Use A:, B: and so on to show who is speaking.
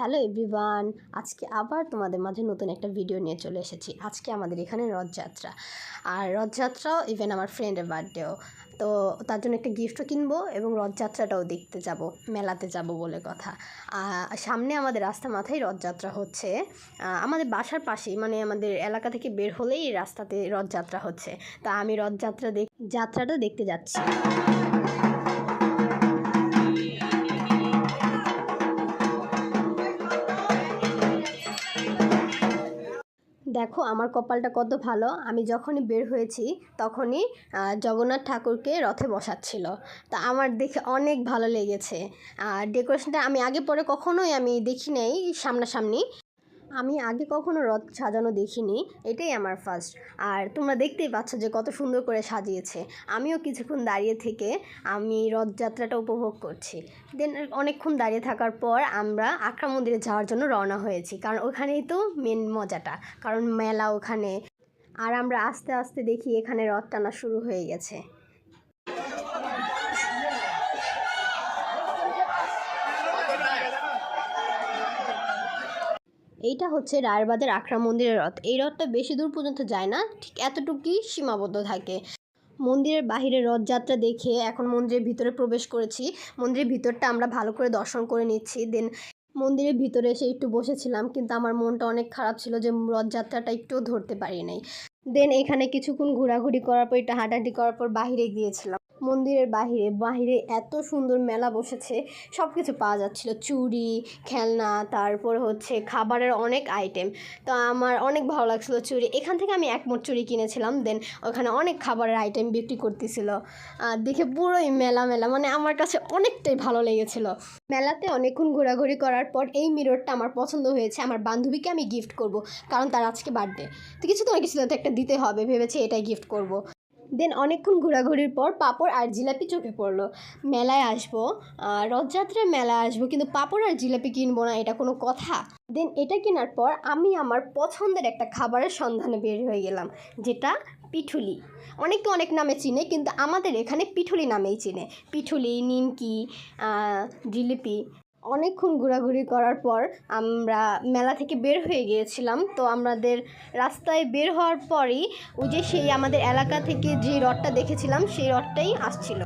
A: Hello everyone আজকে আবার তোমাদের মাঝে নতুন একটা ভিডিও নিয়ে চলে এসেছি। আজকে আমাদের এখানে রথযাত্রা। আর রথযাত্রাও ইভেন আমার ফ্রেন্ডের বার্থডেও তো তার জন্য একটা গিফটও কিনবো এবং রথযাত্রাটাও দেখতে যাব, মেলাতে যাব বলে কথা। সামনে আমাদের রাস্তা মাথায় রথযাত্রা হচ্ছে। আমাদের বাসার পাশেই মানে আমাদের এলাকা থেকে বের হলেই রাস্তাতে রথযাত্রা হচ্ছে। তা আমি রথযাত্রা দেখ যাত্রাটা দেখতে যাচ্ছি। দেখো আমার কপালটা কত ভালো। আমি যখনই বের হয়েছি তখনই জগন্নাথ ঠাকুরকে রথে বসাচ্ছিল। তা আমার দেখে অনেক ভালো লেগেছে। আর ডেকোরেশনটা আমি আগে পরে কখনোই আমি দেখি নাই সামনাসামনি। আমি আগে কখনো রথ সাজানো দেখিনি, এটাই আমার ফার্স্ট আর তোমরা দেখতেই পাচ্ছ যে কত সুন্দর করে সাজিয়েছে। আমিও কিছুক্ষণ দাঁড়িয়ে থেকে আমি রথযাত্রাটা উপভোগ করছি। দেন অনেকক্ষণ দাঁড়িয়ে থাকার পর আমরা আখড়া মন্দিরে যাওয়ার জন্য রওনা হয়েছি। কারণ ওখানেই তো মেন মজাটা। কারণ মেলা ওখানে। আর আমরা আস্তে আস্তে দেখি এখানে রথ টানা শুরু হয়ে গেছে। এইটা হচ্ছে রায়েরবাদের আখড়া মন্দিরের রথ। এই রথটা বেশি দূর পর্যন্ত যায় না, ঠিক এতটুকুই সীমাবদ্ধ থাকে। মন্দিরের বাহিরে রথযাত্রা দেখে এখন মন্দিরের ভিতরে প্রবেশ করেছি। মন্দিরের ভিতরটা আমরা ভালো করে দর্শন করে নিচ্ছি। দেন মন্দিরের ভিতরে এসে একটু বসেছিলাম, কিন্তু আমার মনটা অনেক খারাপ ছিল যে রথযাত্রাটা একটুও ধরতে পারি নাই। দেন এখানে কিছুক্ষণ ঘোরাঘুরি করার পর, একটু হাঁটাহাঁটি করার পর বাহিরে গিয়েছিলাম। মন্দিরের বাহিরে বাহিরে এত সুন্দর মেলা বসেছে সব কিছু পাওয়া যাচ্ছিল। চুড়ি, খেলনা, তারপর হচ্ছে খাবারের অনেক আইটেম তো আমার অনেক ভালো লাগছিল চুড়ি। এখান থেকে আমি এক মোট চুড়ি কিনেছিলাম দেন ওখানে অনেক খাবারের আইটেম বিক্রি করতেছিল। দেখে পুরোই মেলা মেলা মানে আমার কাছে অনেকটাই ভালো লেগেছিল। মেলাতে অনেকক্ষণ ঘোরাঘুরি করার পর এই মিররটা আমার পছন্দ হয়েছে। আমার বান্ধবীকে আমি গিফট করব, কারণ তার আজকে বার্থডে তো কিছু তোমার কিছু তো একটা দিতে হবে, ভেবেছি এটাই গিফট করব। দেন অনেকক্ষণ ঘোরাঘুরির পর পাঁপড় আর জিলাপি চোখে পড়ল। মেলায় আসব রথযাত্রায় মেলায় আসব, কিন্তু পাঁপড় আর জিলাপি কিনবো না, এটা কোনো কথা। দেন এটা কেনার পর আমি আমার পছন্দের একটা খাবারের সন্ধানে বের হয়ে গেলাম, যেটা পিঠুলি। অনেকে অনেক নামে চিনে, কিন্তু আমাদের এখানে পিঠুলি নামেই চিনে। পিঠুলি, নিমকি জিলিপি। অনেকক্ষণ ঘোরাঘুরি করার পর আমরা মেলা থেকে বের হয়ে গিয়েছিলাম। তো আমাদের রাস্তায় বের হওয়ার পরই ওই যে সেই আমাদের এলাকা থেকে যে রথটা দেখেছিলাম, সেই রথটাই আসছিল।